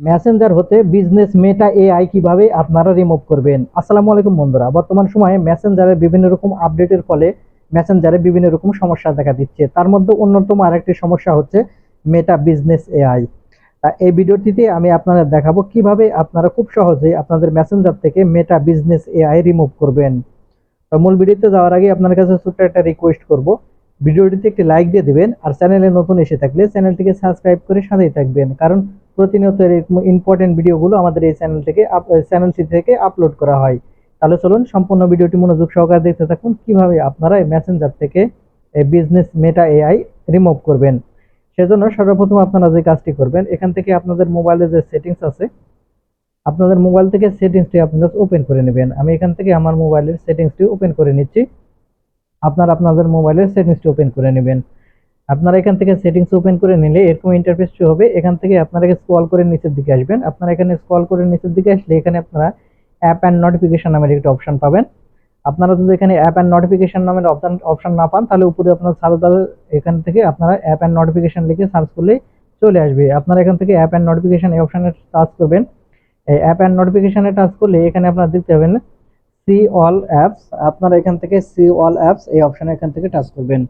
Messenger হতে business Meta AI কীভাবে আপনারা রিমুভ করবেন? আসসালামু আলাইকুম বন্ধুরা, বর্তমান সময়ে মেসেঞ্জারে বিভিন্ন রকম আপডেটের ফলে মেসেঞ্জারে বিভিন্ন রকম সমস্যা দেখা দিচ্ছে। তার মধ্যে অন্যতম আরেকটি সমস্যা হচ্ছে মেটা বিজনেস এআই এই ভিডিওটিতে আমি আপনাদের দেখাবো কীভাবে আপনারা খুব সহজে আপনাদের মেসেঞ্জার থেকে মেটা বিজনেস এআই রিমুভ করবেন। তো মূল ভিডিওতে যাওয়ার আগে আপনার কাছে ছোট্ট একটা রিকোয়েস্ট করব। ভিডিওটিতে একটি লাইক দিয়ে দেবেন আর চ্যানেলে নতুন এসে থাকলে চ্যানেলটিকে সাবস্ক্রাইব করে সাথেই থাকবেন। কারণ প্রতিনিয়ত এরকম ইম্পর্টেন্ট ভিডিওগুলো আমাদের এই চ্যানেল থেকে চ্যানেলটি থেকে আপলোড করা হয়। তাহলে চলুন সম্পূর্ণ ভিডিওটি মনোযোগ সহকারে দেখতে থাকুন, কীভাবে আপনারা এই মেসেঞ্জার থেকে এই বিজনেস মেটা এআই রিমুভ করবেন। সেজন্য সর্বপ্রথম আপনারা যে কাজটি করবেন, এখান থেকে আপনাদের মোবাইলে যে সেটিংস আছে, আপনাদের মোবাইল থেকে সেটিংসটি আপনারা ওপেন করে নেবেন। আমি এখান থেকে আমার মোবাইলের সেটিংসটি ওপেন করে নিচ্ছি। আপনারা আপনাদের মোবাইলের সেটিংসটি ওপেন করে নেবেন। আপনারা এখান থেকে সেটিংস ওপেন করে নিলে এরকম ইন্টারফেসটি হবে। এখান থেকে আপনারা স্ক্রল করে নিচের দিকে আসবেন। আপনারা এখানে স্ক্রল করে নিচের দিকে আসলে এখানে আপনারা অ্যাপ অ্যান্ড নোটিফিকেশন নামের একটা অপশন পাবেন। আপনারা যদি এখানে অ্যাপ অ্যান্ড নোটিফিকেশন নামের অপশন অপশন না পান, তাহলে উপরে আপনার সার্চ এখান থেকে আপনারা অ্যাপ অ্যান্ড নোটিফিকেশন লিখে সার্চ করলে চলে আসবে। আপনারা এখান থেকে অ্যাপ অ্যান্ড নোটিফিকেশন এই অপশনে টাচ করবেন। এই অ্যাপ অ্যান্ড নোটিফিকেশনে টাচ করলে এখানে আপনারা দেখতে পাবেন সি অল অ্যাপস আপনারা এখান থেকে সি অল অ্যাপস এই অপশনে এখান থেকে টাচ করবেন।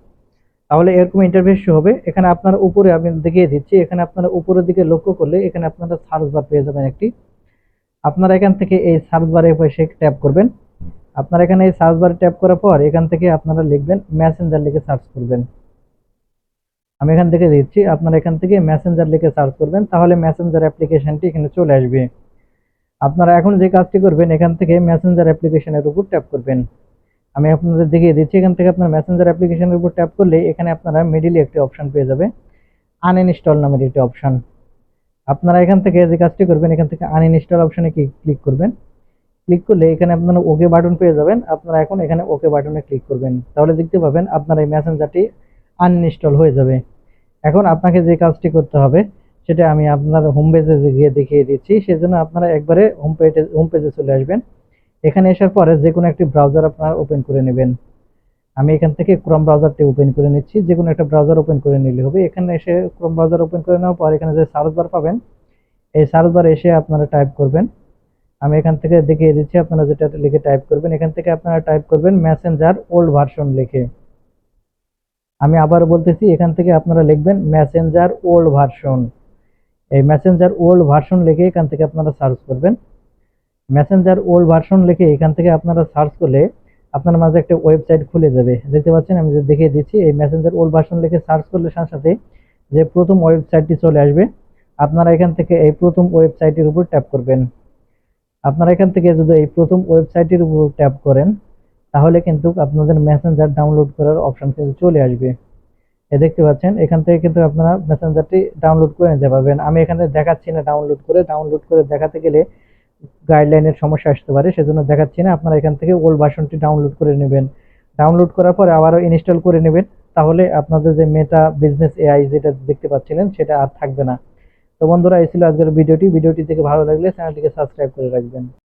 তাহলে এরকম ইন্টারফেস হবে। এখানে আপনার উপরে আমি দেখিয়ে দিচ্ছি, এখানে আপনারা উপরের দিকে লক্ষ্য করলে এখানে আপনারা সার্চ বার পেয়ে যাবেন একটি। আপনারা এখান থেকে এই সার্চ বারে এসে ট্যাপ করবেন। আপনারা এখানে এই সার্চ বারে ট্যাপ করার পর এখান থেকে আপনারা লিখবেন মেসেঞ্জার লিখে সার্চ করবেন। আমি এখান থেকে দিচ্ছি, আপনারা এখান থেকে মেসেঞ্জার লিখে সার্চ করবেন, তাহলে মেসেঞ্জার অ্যাপ্লিকেশনটি এখানে চলে আসবে। আপনারা এখন যে কাজটি করবেন, এখান থেকে মেসেঞ্জার অ্যাপ্লিকেশনের উপর ট্যাপ করবেন। আমি আপনাদের দেখিয়ে দিচ্ছি, এখান থেকে আপনার মেসেঞ্জার অ্যাপ্লিকেশনের উপর ট্যাপ করলে এখানে আপনারা মিডিলে একটি অপশন পেয়ে যাবে আনইনস্টল নামের একটি অপশন আপনারা এখান থেকে যে কাজটি করবেন, এখান থেকে আনইনস্টল অপশনে কি ক্লিক করবেন। ক্লিক করলে এখানে আপনারা ওকে বাটন পেয়ে যাবেন, আপনারা এখন এখানে ওকে বাটনে ক্লিক করবেন। তাহলে দেখতে পাবেন আপনার এই মেসেঞ্জারটি আনইনস্টল হয়ে যাবে। এখন আপনাকে যে কাজটি করতে হবে, সেটা আমি আপনার হোম পেজে গিয়ে দেখিয়ে দিচ্ছি, সেজন্য আপনারা একবারে হোম পেজে হোম পেজে চলে আসবেন। এখানে আসার পরে যে কোনো একটি ব্রাউজার আপনারা ওপেন করে নেবেন। আমি এখান থেকে ক্রোম ব্রাউজারটি ওপেন করে নিচ্ছি। যে কোনো একটা ব্রাউজার ওপেন করে নিলে হবে। এখানে এসে ক্রোম ব্রাউজার ওপেন করে নেওয়ার পর এখানে যে সার্চ বার পাবেন, এই সার্চ বার এসে আপনারা টাইপ করবেন। আমি এখান থেকে দেখিয়ে দিচ্ছি, আপনারা যেটা লিখে টাইপ করবেন। এখান থেকে আপনারা টাইপ করবেন ম্যাসেঞ্জার ওল্ড ভার্সন লিখে। আমি আবার বলতেছি, এখান থেকে আপনারা লিখবেন ম্যাসেঞ্জার ওল্ড ভার্সন এই ম্যাসেঞ্জার ওল্ড ভার্সন লিখে এখান থেকে আপনারা সার্চ করবেন। মেসেঞ্জার ওল্ড ভার্সন লিখে এখান থেকে আপনারা সার্চ করলে আপনার মাঝে একটা ওয়েবসাইট খুলে যাবে। দেখতে পাচ্ছেন, আমি যে দেখিয়ে দিচ্ছি, এই মেসেঞ্জার ওল্ড ভার্সন লিখে সার্চ করলে সাথে সাথে যে প্রথম ওয়েবসাইটটি চলে আসবে, আপনারা এখান থেকে এই প্রথম ওয়েবসাইটের উপর ট্যাপ করবেন। আপনারা এখান থেকে যদি এই প্রথম ওয়েবসাইটের উপর ট্যাপ করেন, তাহলে কিন্তু আপনাদের মেসেঞ্জার ডাউনলোড করার অপশন কিন্তু চলে আসবে। এ দেখতে পাচ্ছেন, এখান থেকে কিন্তু আপনারা মেসেঞ্জারটি ডাউনলোড করে নিতে পারবেন। আমি এখানে দেখাচ্ছি না ডাউনলোড করে। ডাউনলোড করে দেখাতে গেলে গাইডলাইনের সমস্যা আসতে পারে, সেজন্য দেখাচ্ছি না। আপনারা এখান থেকে ওল্ড ভার্সনটি ডাউনলোড করে নেবেন। ডাউনলোড করার পরে আবারও ইনস্টল করে নেবেন। তাহলে আপনাদের যে মেটা বিজনেস এআই যেটা দেখতে পাচ্ছিলেন, সেটা আর থাকবে না। তো বন্ধুরা, এই ছিল আজকের ভিডিওটি। ভিডিওটি থেকে ভালো লাগলে চ্যানেলটিকে সাবস্ক্রাইব করে রাখবেন।